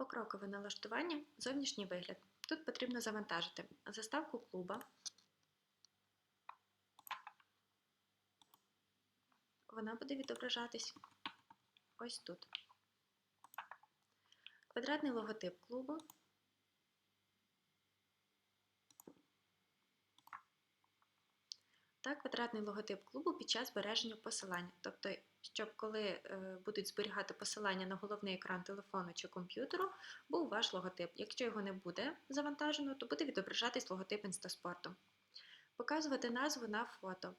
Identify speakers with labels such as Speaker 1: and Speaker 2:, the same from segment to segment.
Speaker 1: Покрокове налаштування, зовнішній вигляд. Тут потрібно завантажити заставку клуба. Вона буде відображатись ось тут. Квадратний логотип клубу. Та квадратний логотип клубу під час збереження посилання. Тобто, щоб коли е, будуть зберігати посилання на головний екран телефону чи комп'ютеру, був ваш логотип. Якщо його не буде завантажено, то буде відображатись логотип інстаспорту. Показувати назву на фото.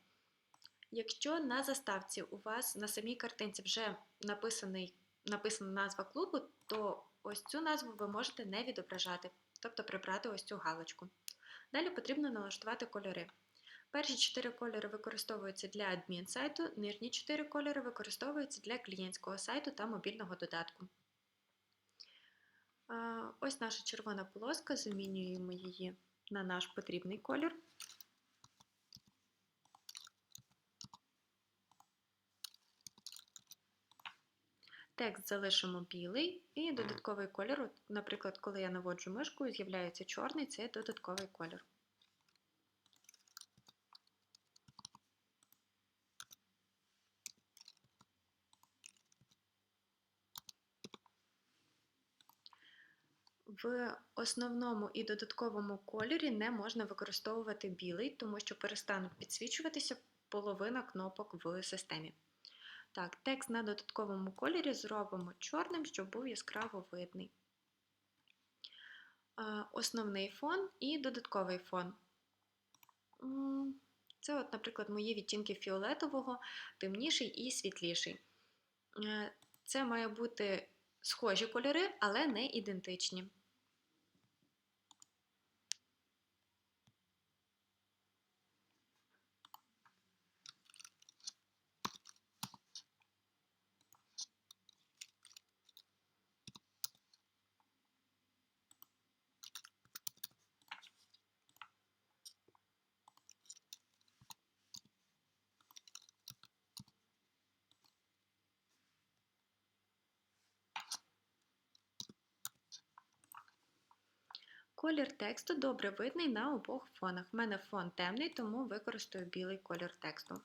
Speaker 1: Якщо на заставці у вас на самій картинці вже написаний, написана назва клубу, то ось цю назву ви можете не відображати, тобто прибрати ось цю галочку. Далі потрібно налаштувати кольори. Перші чотири кольори використовуються для адмін-сайту, нижні чотири кольори використовуються для клієнтського сайту та мобільного додатку. Ось наша червона полоска, замінюємо її на наш потрібний колір. Текст залишимо білий і додатковий колір. Наприклад, коли я наводжу мишкою, з'являється чорний, це додатковий колір. В основному і додатковому кольорі не можна використовувати білий, тому що перестануть підсвічуватися половина кнопок в системі. Так, текст на додатковому кольорі зробимо чорним, щоб був яскраво видний. Основний фон і додатковий фон. Це, от, наприклад, мої відтінки фіолетового, темніший і світліший. Е, це має бути схожі кольори, але не ідентичні. Колір тексту добре видний на обох фонах. У мене фон темний, тому використаю білий колір тексту.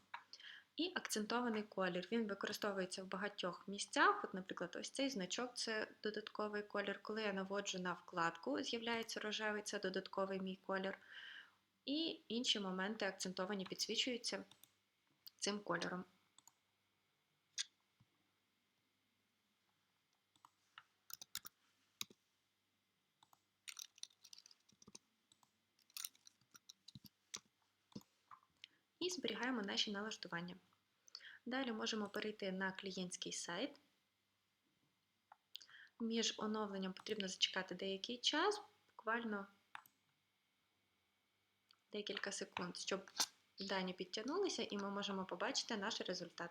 Speaker 1: І акцентований колір. Він використовується в багатьох місцях. От, Наприклад, ось цей значок це додатковий колір. Коли я наводжу на вкладку, з'являється рожевий, це додатковий мій колір. І інші моменти акцентовані підсвічуються цим кольором. І зберігаємо наші налаштування. Далі можемо перейти на клієнтський сайт. Між оновленням потрібно зачекати деякий час, буквально декілька секунд, щоб дані підтягнулися, і ми можемо побачити наш результат.